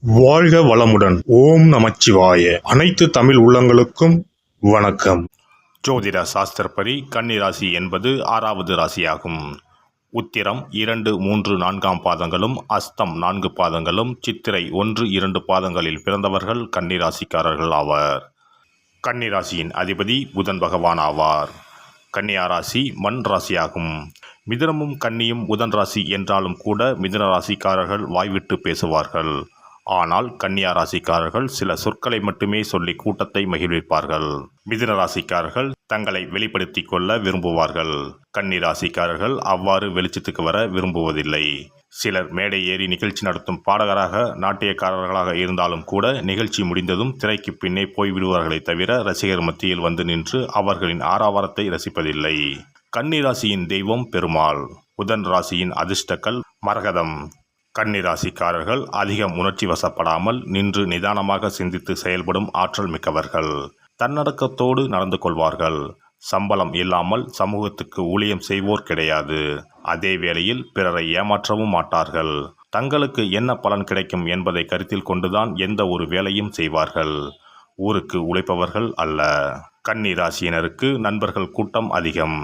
வாழ்க வளமுடன். ஓம் நமச்சிவாய. அனைத்து தமிழ் உள்ளங்களுக்கும் வணக்கம். ஜோதிட சாஸ்திரப்படி கன்னிராசி என்பது ஆறாவது ராசியாகும். உத்திரம் இரண்டு மூன்று நான்காம் பாதங்களும் அஸ்தம் நான்கு பாதங்களும் சித்திரை ஒன்று இரண்டு பாதங்களில் பிறந்தவர்கள் கன்னிராசிக்காரர்கள் ஆவர். கன்னிராசியின் அதிபதி புதன் பகவான் ஆவார். கன்னியா ராசி மண் ராசியாகும். மிதனமும் கன்னியும் புதன் ராசி என்றாலும் கூட மிதன ராசிக்காரர்கள் வாய்விட்டு பேசுவார்கள். ஆனால் கன்னியா ராசிக்காரர்கள் சில சொற்களை மட்டுமே சொல்லி கூட்டத்தை மகிழ்விப்பார்கள். மிதுன ராசிக்காரர்கள் தங்களை வெளிப்படுத்திக் கொள்ள விரும்புவார்கள். கன்னி ராசிக்காரர்கள் அவ்வாறு வெளிச்சத்துக்கு வர விரும்புவதில்லை. சிலர் மேடை ஏறி நிகழ்ச்சி நடத்தும் பாடகராக நாட்டியக்காரர்களாக இருந்தாலும் கூட நிகழ்ச்சி முடிந்ததும் திரைக்கு பின்னே போய்விடுவார்களே தவிர ரசிகர் மத்தியில் வந்து நின்று அவர்களின் ஆராவாரத்தை ரசிப்பதில்லை. கன்னி ராசியின் தெய்வம் பெருமாள். புதன் ராசியின் அதிர்ஷ்டக்கல் மரகதம். கன்னிராசிக்காரர்கள் அதிகம் உணர்ச்சி வசப்படாமல் நின்று நிதானமாக சிந்தித்து செயல்படும் ஆற்றல் மிக்கவர்கள். தன்னடக்கத்தோடு நடந்து கொள்வார்கள். சம்பளம் இல்லாமல் சமூகத்துக்கு ஊழியம் செய்வோர் கிடையாது. அதே வேளையில் பிறரை ஏமாற்றவும் மாட்டார்கள். தங்களுக்கு என்ன பலன் கிடைக்கும் என்பதை கருத்தில் கொண்டுதான் எந்த ஒரு வேலையும் செய்வார்கள். ஊருக்கு உழைப்பவர்கள் அல்ல. கன்னி ராசியினருக்கு நண்பர்கள் கூட்டம் அதிகம்.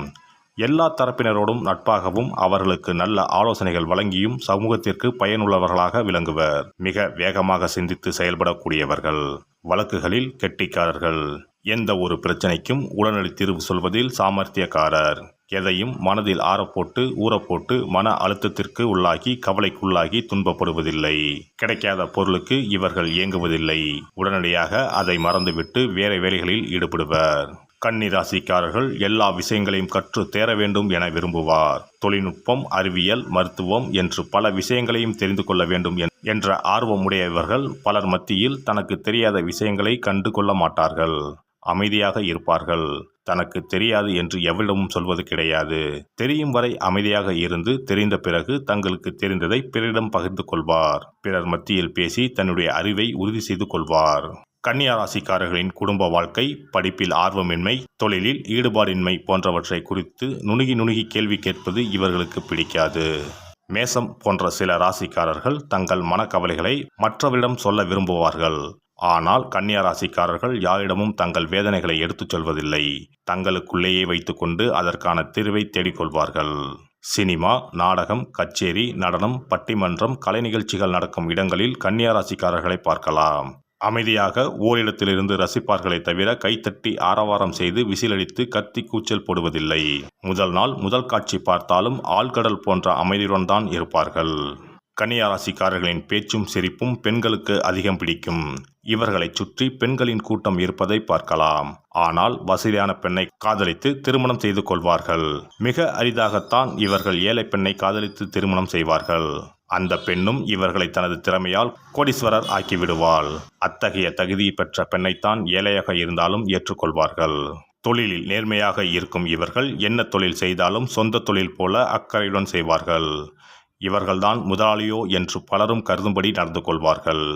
எல்லா தரப்பினரோடும் நட்பாகவும் அவர்களுக்கு நல்ல ஆலோசனைகள் வழங்கியும் சமூகத்திற்கு பயனுள்ளவர்களாக விளங்குவர். மிக வேகமாக சிந்தித்து செயல்படக்கூடியவர்கள். வழக்குகளில் கெட்டிக்காரர்கள். எந்த ஒரு பிரச்சனைக்கும் உடனடி தீர்வு சொல்வதில் சாமர்த்தியக்காரர். எதையும் மனதில் ஆறப்போட்டு ஊறப்போட்டு மன அழுத்தத்திற்கு உள்ளாகி கவலைக்குள்ளாகி துன்பப்படுவதில்லை. கிடைக்காத பொருளுக்கு இவர்கள் இயங்குவதில்லை. உடனடியாக அதை மறந்துவிட்டு வேறு வேலைகளில் ஈடுபடுவர். கன்னிராசிக்காரர்கள் எல்லா விஷயங்களையும் கற்று தேர வேண்டும் என விரும்புவார். தொழில்நுட்பம் அறிவியல் மருத்துவம் என்று பல விஷயங்களையும் தெரிந்து கொள்ள வேண்டும் என்- என்ற ஆர்வமுடையவர்கள் பலர் மத்தியில் தனக்கு தெரியாத விஷயங்களை கண்டு கொள்ள மாட்டார்கள். அமைதியாக இருப்பார்கள். தனக்கு தெரியாது என்று எவரிடமும் சொல்வது கிடையாது. தெரியும் வரை அமைதியாக இருந்து தெரிந்த பிறகு தங்களுக்கு தெரிந்ததை பிறரிடம் பகிர்ந்து கொள்வார். பிறர் மத்தியில் பேசி தன்னுடைய அறிவை உறுதி செய்து கொள்வார். கன்னியாராசிக்காரர்களின் குடும்ப வாழ்க்கை படிப்பில் ஆர்வமின்மை தொழிலில் ஈடுபாடின்மை போன்றவற்றை குறித்து நுணுகி நுணுகி கேள்வி கேட்பது இவர்களுக்கு பிடிக்காது. மேசம் போன்ற சில ராசிக்காரர்கள் தங்கள் மனக்கவலைகளை மற்றவரிடம் சொல்ல விரும்புவார்கள். ஆனால் கன்னியா ராசிக்காரர்கள் யாரிடமும் தங்கள் வேதனைகளை எடுத்துச் சொல்வதில்லை. தங்களுக்குள்ளேயே வைத்துக்கொண்டு அதற்கான தீர்வை தேடிக்கொள்வார்கள். சினிமா நாடகம் கச்சேரி நடனம் பட்டிமன்றம் கலை நிகழ்ச்சிகள் நடக்கும் இடங்களில் கன்னியா ராசிக்காரர்களை பார்க்கலாம். அமைதியாக ஓரிடத்திலிருந்து ரசிப்பார்களே தவிர கைத்தட்டி ஆரவாரம் செய்து விசிலடித்து கத்தி கூச்சல் போடுவதில்லை. முதல் நாள் முதல் காட்சி பார்த்தாலும் ஆழ்கடல் போன்ற அமைதியுடன் தான் இருப்பார்கள். கன்னியாராசிக்காரர்களின் பேச்சும் சிரிப்பும் பெண்களுக்கு அதிகம் பிடிக்கும். இவர்களைச் சுற்றி பெண்களின் கூட்டம் இருப்பதை பார்க்கலாம். ஆனால் வசதியான பெண்ணை காதலித்து திருமணம் செய்து கொள்வார்கள். மிக அரிதாகத்தான் இவர்கள் ஏழை பெண்ணை காதலித்து திருமணம் செய்வார்கள். அந்த பெண்ணும் இவர்களை தனது திறமையால் கோடீஸ்வரர் ஆக்கிவிடுவாள். அத்தகைய தகுதி பெற்ற பெண்ணைத்தான் ஏழையாக இருந்தாலும் ஏற்றுக்கொள்வார்கள். தொழிலில் நேர்மையாக இருக்கும் இவர்கள் என்ன தொழில் செய்தாலும் சொந்த தொழில் போல அக்கறையுடன் செய்வார்கள். இவர்கள்தான் முதலாளியோ என்று பலரும் கருதும்படி நடந்து கொள்வார்கள்.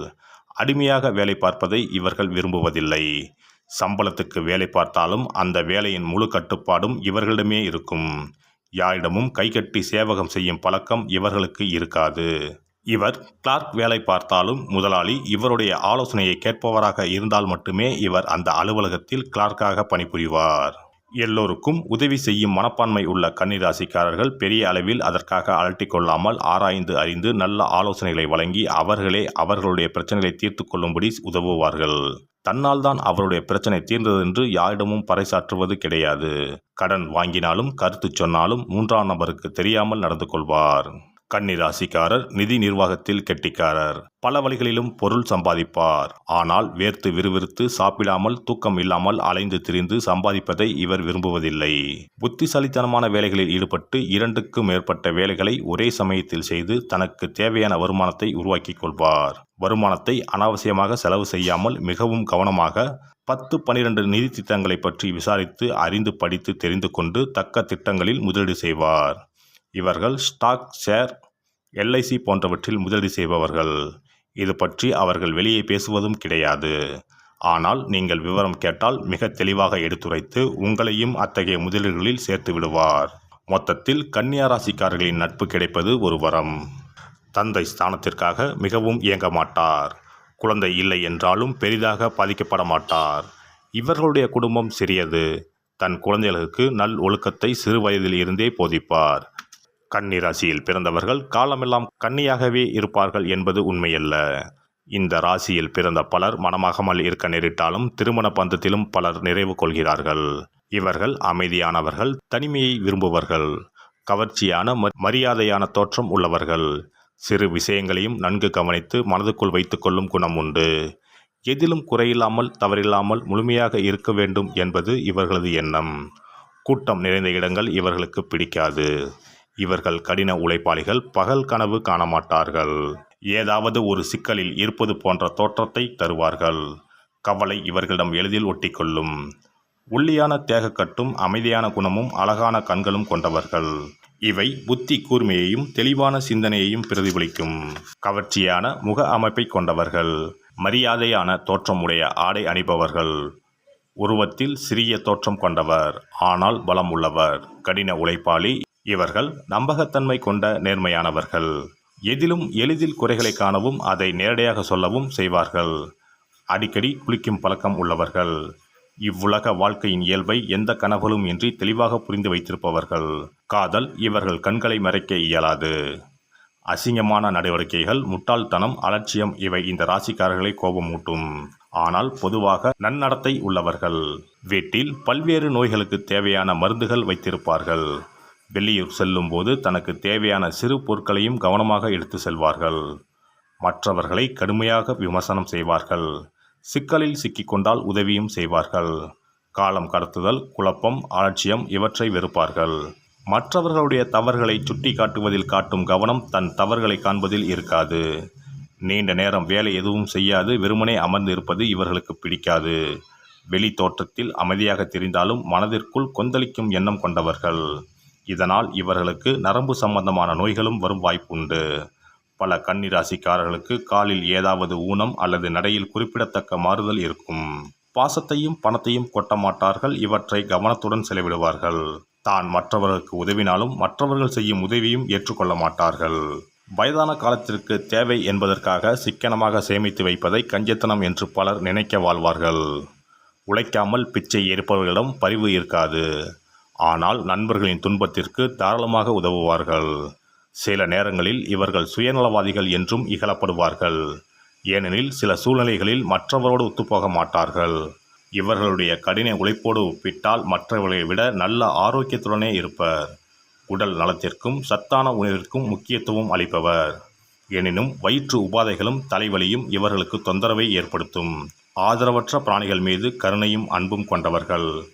அடிமையாக வேலை பார்ப்பதை இவர்கள் விரும்புவதில்லை. சம்பளத்துக்கு வேலை பார்த்தாலும் அந்த வேலையின் முழு கட்டுப்பாடும் இவர்களிடமே இருக்கும். யாரிடமும் கைகட்டி சேவகம் செய்யும் பழக்கம் இவர்களுக்கு இருக்காது. இவர் கிளார்க் வேலை பார்த்தாலும் முதலாளி இவருடைய ஆலோசனையை கேட்பவராக இருந்தால் மட்டுமே இவர் அந்த அலுவலகத்தில் கிளார்க்காக பணிபுரிவார். எல்லோருக்கும் உதவி செய்யும் மனப்பான்மை உள்ள கன்னிராசிக்காரர்கள் பெரிய அளவில் அதற்காக அலட்டிக் கொள்ளாமல் ஆராய்ந்து அறிந்து நல்ல ஆலோசனைகளை வழங்கி அவர்களே அவர்களுடைய பிரச்சனைகளை தீர்த்து கொள்ளும்படி உதவுவார்கள். தன்னால் தான் அவருடைய பிரச்சனை தீர்ந்ததென்று யாரிடமும் பறைசாற்றுவது கிடையாது. கடன் வாங்கினாலும் கருத்து சொன்னாலும் மூன்றாம் நபருக்கு தெரியாமல் நடந்து கொள்வார். கன்னி ராசிக்காரர் நிதி நிர்வாகத்தில் கெட்டிக்காரர். பல வழிகளிலும் பொருள் சம்பாதிப்பார். ஆனால் வேர்த்து விறுவிறுத்து சாப்பிடாமல் தூக்கம் இல்லாமல் அலைந்து திரிந்து சம்பாதிப்பதை இவர் விரும்புவதில்லை. புத்திசாலித்தனமான வேலைகளில் ஈடுபட்டு இரண்டுக்கும் மேற்பட்ட வேலைகளை ஒரே சமயத்தில் செய்து தனக்கு தேவையான வருமானத்தை உருவாக்கிக் கொள்வார். வருமானத்தை அனாவசியமாக செலவு செய்யாமல் மிகவும் கவனமாக பத்து பனிரெண்டு நிதி திட்டங்களை பற்றி விசாரித்து அறிந்து படித்து தெரிந்து கொண்டு தக்க திட்டங்களில் முதலீடு செய்வார். இவர்கள் ஸ்டாக் ஷேர் எல்ஐசி போன்றவற்றில் முதலீடு செய்பவர்கள். இது பற்றி அவர்கள் வெளியே பேசுவதும் கிடையாது. ஆனால் நீங்கள் விவரம் கேட்டால் மிக தெளிவாக எடுத்துரைத்து உங்களையும் அத்தகைய முதலீடுகளில் சேர்த்து விடுவார். மொத்தத்தில் கன்னியா ராசிக்காரர்களின் நட்பு கிடைப்பது ஒரு வரம். தந்தை ஸ்தானத்திற்காக மிகவும் இயங்க மாட்டார். குழந்தை இல்லை என்றாலும் பெரிதாக பாதிக்கப்பட மாட்டார். இவர்களுடைய குடும்பம் சிறியது. தன் குழந்தைகளுக்கு நல் ஒழுக்கத்தை சிறு வயதில் இருந்தே போதிப்பார். கன்னி ராசியில் பிறந்தவர்கள் காலமெல்லாம் கன்னியாகவே இருப்பார்கள் என்பது உண்மையல்ல. இந்த ராசியில் பிறந்த பலர் மனமாகாமல் இருக்க நேரிட்டாலும் திருமண பந்தத்திலும் பலர் நிறைவு கொள்கிறார்கள். இவர்கள் அமைதியானவர்கள் தனிமையை விரும்புவர்கள் கவர்ச்சியான ம- மரியாதையான தோற்றம் உள்ளவர்கள். சிறு விஷயங்களையும் நன்கு கவனித்து மனதுக்குள் வைத்துக்கொள்ளும் குணம் உண்டு. எதிலும் குறையில்லாமல் தவறில்லாமல் முழுமையாக இருக்க வேண்டும் என்பது இவர்களது எண்ணம். கூட்டம் நிறைந்த இடங்கள் இவர்களுக்கு பிடிக்காது. இவர்கள் கடின உழைப்பாளிகள் பகல் கனவு காணமாட்டார்கள். ஏதாவது ஒரு சிக்கலில் இருப்பது போன்ற தோற்றத்தை தருவார்கள். கவலை இவர்களிடம் எளிதில் ஒட்டிக்கொள்ளும். ஒல்லியான தேகக்கட்டும் அமைதியான குணமும் அழகான கண்களும் கொண்டவர்கள். இவை புத்தி கூர்மையையும் தெளிவான சிந்தனையையும் பிரதிபலிக்கும். கவர்ச்சியான முக அமைப்பை கொண்டவர்கள். மரியாதையான தோற்றமுடைய ஆடை அணிபவர்கள். உருவத்தில் சிறிய தோற்றம் கொண்டவர் ஆனால் பலம் உள்ளவர் கடின உழைப்பாளி இவர்கள் நம்பகத்தன்மை கொண்ட நேர்மையானவர்கள். எதிலும் எளிதில் குறைகளை காணவும் அதை நேரடியாக சொல்லவும் செய்வார்கள். அடிக்கடி குளிக்கும் பழக்கம் உள்ளவர்கள். இவ்வுலக வாழ்க்கையின் இயல்பை எந்த கனவுகளும் இன்றி தெளிவாக புரிந்து வைத்திருப்பவர்கள். காதல் இவர்கள் கண்களை மறைக்க இயலாது. அசிங்கமான நடவடிக்கைகள் முட்டாள்தனம் அலட்சியம் இவை இந்த ராசிக்காரர்களை கோபமூட்டும் ஆனால் பொதுவாக நன்னடத்தை உள்ளவர்கள். வீட்டில் பல்வேறு நோய்களுக்கு தேவையான மருந்துகள் வைத்திருப்பார்கள். வெளியூர் செல்லும்போது தனக்கு தேவையான சிறு பொருட்களையும் கவனமாக எடுத்து செல்வார்கள். மற்றவர்களை கடுமையாக விமர்சனம் செய்வார்கள். சிக்கலில் சிக்கிக்கொண்டால் உதவியும் செய்வார்கள். காலம் கடத்துதல் குழப்பம் அலட்சியம் இவற்றை வெறுப்பார்கள். மற்றவர்களுடைய தவறுகளை சுட்டி காட்டுவதில் காட்டும் கவனம் தன் தவறுகளை காண்பதில் இருக்காது. நீண்ட நேரம் வேலை எதுவும் செய்யாது வெறுமனே அமர்ந்து இருப்பது இவர்களுக்கு பிடிக்காது. வெளி தோற்றத்தில் அமைதியாக தெரிந்தாலும் மனதிற்குள் கொந்தளிக்கும் எண்ணம் கொண்டவர்கள். இதனால் இவர்களுக்கு நரம்பு சம்பந்தமான நோய்களும் வரும் வாய்ப்புண்டு. பல கன்னிராசிக்காரர்களுக்கு காலில் ஏதாவது ஊனம் அல்லது நடையில் குறிப்பிடத்தக்க மாறுதல் இருக்கும். பாசத்தையும் பணத்தையும் கொட்ட மாட்டார்கள் இவற்றை கவனத்துடன் செலவிடுவார்கள். தான் மற்றவர்களுக்கு உதவினாலும் மற்றவர்கள் செய்யும் உதவியும் ஏற்றுக்கொள்ள மாட்டார்கள். வயதான காலத்திற்கு தேவை என்பதற்காக சிக்கனமாக சேமித்து வைப்பதை கஞ்சத்தனம் என்று பலர் நினைக்க வாழ்வார்கள். உழைக்காமல் பிச்சை இருப்பவர்களிடம் பரிவு இருக்காது. ஆனால் நண்பர்களின் துன்பத்திற்கு தாராளமாக உதவுவார்கள். சில நேரங்களில் இவர்கள் சுயநலவாதிகள் என்றும் இகழப்படுவார்கள். ஏனெனில் சில சூழ்நிலைகளில் மற்றவரோடு ஒத்துப்போக மாட்டார்கள். இவர்களுடைய கடின உழைப்போடு ஒப்பிட்டால் மற்றவர்களை விட நல்ல ஆரோக்கியத்துடனே இருப்பர். உடல் நலத்திற்கும் சத்தான உணவிற்கும் முக்கியத்துவம் அளிப்பவர். எனினும் வயிற்று உபாதைகளும் தலைவலியும் இவர்களுக்கு தொந்தரவை ஏற்படுத்தும். ஆதரவற்ற பிராணிகள் மீது கருணையும் அன்பும் கொண்டவர்கள்.